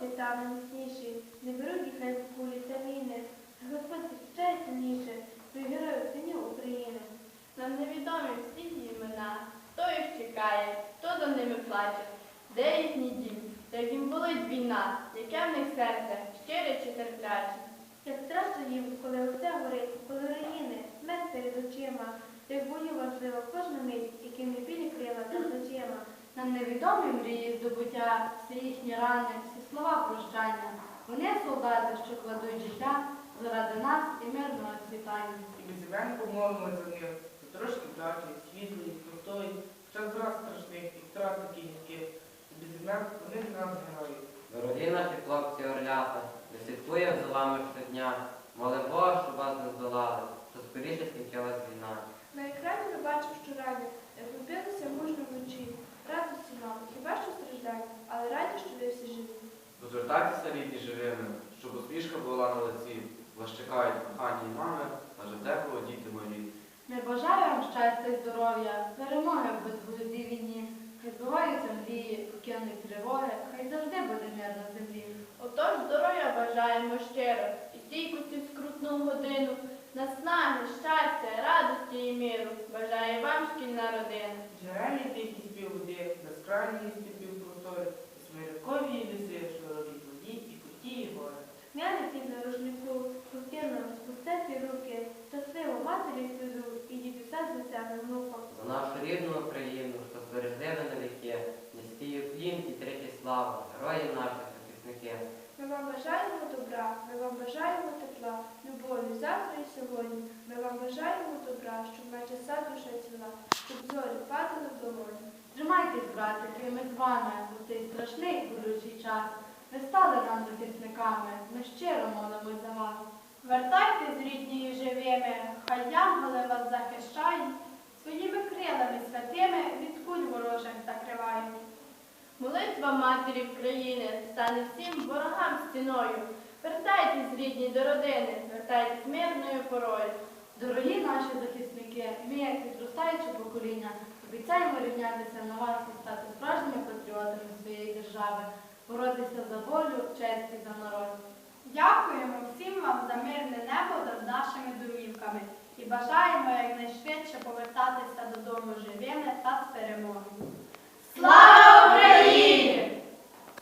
святами міцніші, не беруть їх хай кулі та міни. Господь ще сильніше, твій герой синів України. Нам невідомі всі ті імена, хто їх чекає, хто за ними плаче, де їхній дім, як їм болить війна, яке в них серце, щире чи терпляче. Як страшно їм, коли оце горить, коли руїни, смерть перед очима, як бою важлива кожна мить, якими білі крила та плечима. Нам невідомі мрії здобуття, всі їхні рани, всі слова прощання. Вони солдати, що кладуть життя заради нас і мирного світання. І безіменко молимо за них, за трошки плачі, світлої, крутої, в час зраз страшних і втрат таких гірких. І безіменко вони з нас герої. Дорогі наші хлопці орлята, ми слідкуємо за вами щодня. Моли Бога, щоб вас не здолали, що скоріше скінчилась війна. На екрані ми бачимо щоразу, як вбилися мужно вночі. Радості мало, хіба що страждання, але раді, що ви всі живі. Розвертайтеся рідні живими, щоб усмішка була на лиці. Вас чекають кохані мами, аже тепло, діти мої. Ми бажаємо вам щастя і здоров'я, перемоги в безглуздій війні. Хай збиваються мрії, покинуть тривоги, хай завжди буде мир на землі. Отож здоров'я бажаємо щиро, і стійкості в скрутну годину, наснаги, щастя, радості і миру бажає вам шкільна родина. Джерельні тихі спів води, безкрайні За нашу рідну Україну, що збережлива на віки, низький уклін і третій славу, героїв наших захисники. Ми вам бажаємо добра, ми вам бажаємо тепла, любові завтра і сьогодні. Ми вам бажаємо добра, щоб наче сад душа ціла, щоб зорі падали в долоні. Тримайтесь, братики, ми з вами у цей страшний болючий час. Ви стали нам захисниками, ми щиро молимось за вас. Вертайтесь рідні і живими, хай янголи вас захищають, Молитва матері України стане всім ворогам стіною. Вертайтесь рідні до родини, вертайтесь мирною порою. Дорогі наші захисники, ми, як підростаюче покоління, обіцяємо рівнятися на вас і стати справжніми патріотами своєї держави, боротися за волю, честь і за народ. Дякуємо всім вам за мирне небо над нашими домівками і бажаємо якнайшвидше повертатися додому живими та з перемогою.